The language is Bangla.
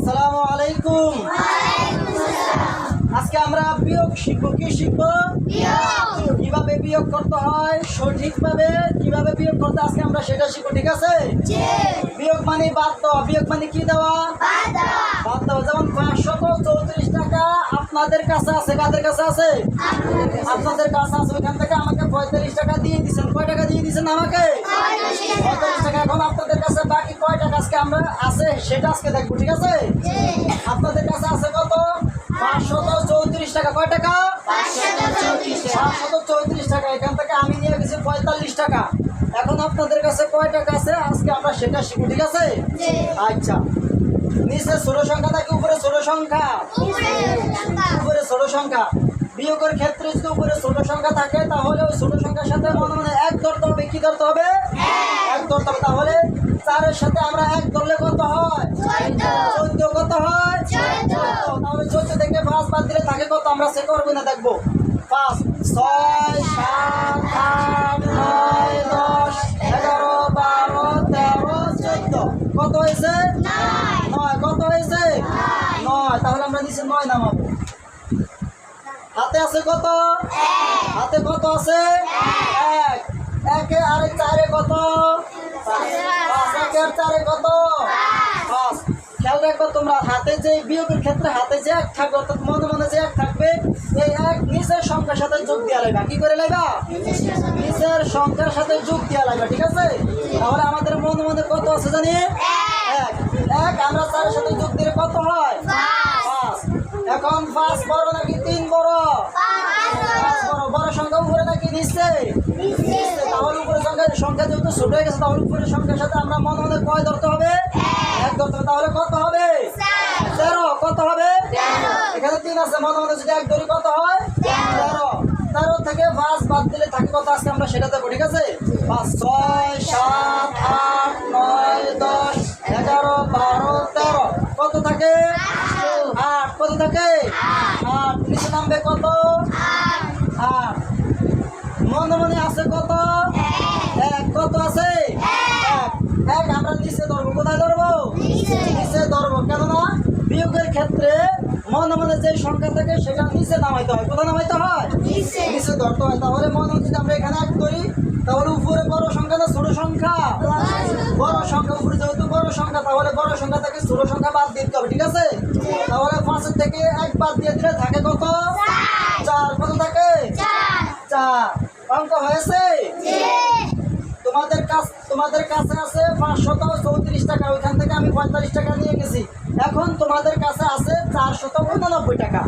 আসসালামু আলাইকুম। আজকে আমরা বিয়োগ শিখব কি শিখব? কীভাবে বিয়োগ করতে হয় সঠিকভাবে কীভাবে বিয়োগ করতে আজকে আমরা সেটা শিখব ঠিক আছে? বিয়োগ মানে বাদ দেওয়া বিয়োগ মানে কি দেওয়া? বাদ দেওয়া। যেমন পাঁচশত আপনাদের কাছে আছে, কাদের কাছে আছে? আপনাদের কাছে আছে, ওইখান থেকে আমাকে পঁয়তাল্লিশ টাকা দিয়ে দিচ্ছেন কয় টাকা দিয়ে দিচ্ছেন আমাকে? পঁয়তাল্লিশ টাকা। এখন আপনাদের কাছে বাকি কয় টাকা আজকে আমরা আছে, সেটা আজকে দেখব, ঠিক আছে? আপনাদের কাছে আছে কত? পাঁচশত চৌত্রিশ টাকা। কয় টাকা? পাঁচশত চৌত্রিশ টাকা। এখান থেকে আমি নিয়ে গেছি পঁয়তাল্লিশ টাকা। এখন আপনাদের কাছে কয় টাকা আছে আজকে আমরা সেটা শিখব, ঠিক আছে? আচ্ছা। নিচে ষোল সংখ্যা থাকে সংখ্যা উপরে ষোল সংখ্যা বিয়োগের ক্ষেত্রে যদি উপরে ছোট সংখ্যা থাকে তাহলে ওই ছোট সংখ্যার সাথে মনে মনে এক ধরতে হবে। কি ধরতে হবে? এক ধরতে হবে। তাহলে চারের সাথে আমরা এক ধরলে কত হয়? চোদ্দ। কত হয়। তাহলে চোদ্দ থেকে পাঁচ বাদ দিলে থাকে কত? আমরা সে করব না দেখব। পাঁচ ছয় সাত আট নয় দশ এগারো বারো তেরো চোদ্দ কত হয়েছে নয় কত হয়েছে নয় তাহলে আমরা নিচে নয় নামাবো হাতে আছে কত? হাতে কত আছে? এক। একে আরে চারে কত? একে চারে কত? পাঁচ। খেয়াল রাখবে তোমরা হাতে যে বিয়োগের ক্ষেত্রে হাতে যে এক থাকবে অর্থাৎ মনে মনে যে এক থাকবে এই এক নিচের সংখ্যার সাথে যোগ দেওয়া লাগবে কি করে লাগবা নিচের সংখ্যার সাথে যোগ দেওয়া লাগবে ঠিক আছে? তাহলে আমাদের মনে মনে কত আছে জানি এক এক আমরা চারের সাথে যোগ দিলে কত হয় পাঁচ এখন পাঁচ বড় নাকি তিন বড় পাঁচ বড় বড় সংখ্যা উপরে নাকি নিচে নিচে। তাহলে সংখ্যা সংখ্যা যেহেতু ছোট হয়ে গেছে তাহলে উপরের সংখ্যার সাথে আমরা মনে মনে কয় ধরতে হবে? এক। ধরতে হবে। তাহলে কত হবে? তেরো। কত হবে? এখানে তিন আছে। মনে মনে যদি এক ধরি কত হয়? তেরো। তেরো। থেকে পাঁচ বাদ দিলে থাকে কত আজকে আমরা সেটা দেবো ঠিক আছে? পাঁচ ছয় সাত আট নয় দশ এগারো বারো তেরো কত থাকে আট কত থাকে আট নিচে নামবে কত আট মনে মনে আছে কত এক কত আছে এক এক আমরা নিচে ধরবো কোথায় ধরবো নিচে ধরবো। কেননা বিয়োগের ক্ষেত্রে মনে মনে যে সংখ্যা থাকে সেটা নিচে নামাইতে হয়। কোথায় নামাইতে হয়? নিচে। ধরতে হয়। তাহলে মনে যদি আমরা এখানে এক করি তাহলে উপরে বড় সংখ্যা না ছোট সংখ্যা? বড় সংখ্যা উপরে যেহেতু বড় সংখ্যা তাহলে বড় সংখ্যা থেকে ছোট সংখ্যা বাদ দিতে হবে ঠিক আছে? তাহলে পাঁচের থেকে এক বাদ দিয়ে দিলে থাকে কত? চার। কত থাকে? চার। অঙ্ক হয়েছে? তোমাদের কাছ তোমাদের কাছে আছে পাঁচশত চৌত্রিশ টাকা, ওইখান থেকে আমি পঁয়তাল্লিশ টাকা নিয়ে গেছি। এখন তোমাদের কাছে আছে চারশত উননব্বই টাকা।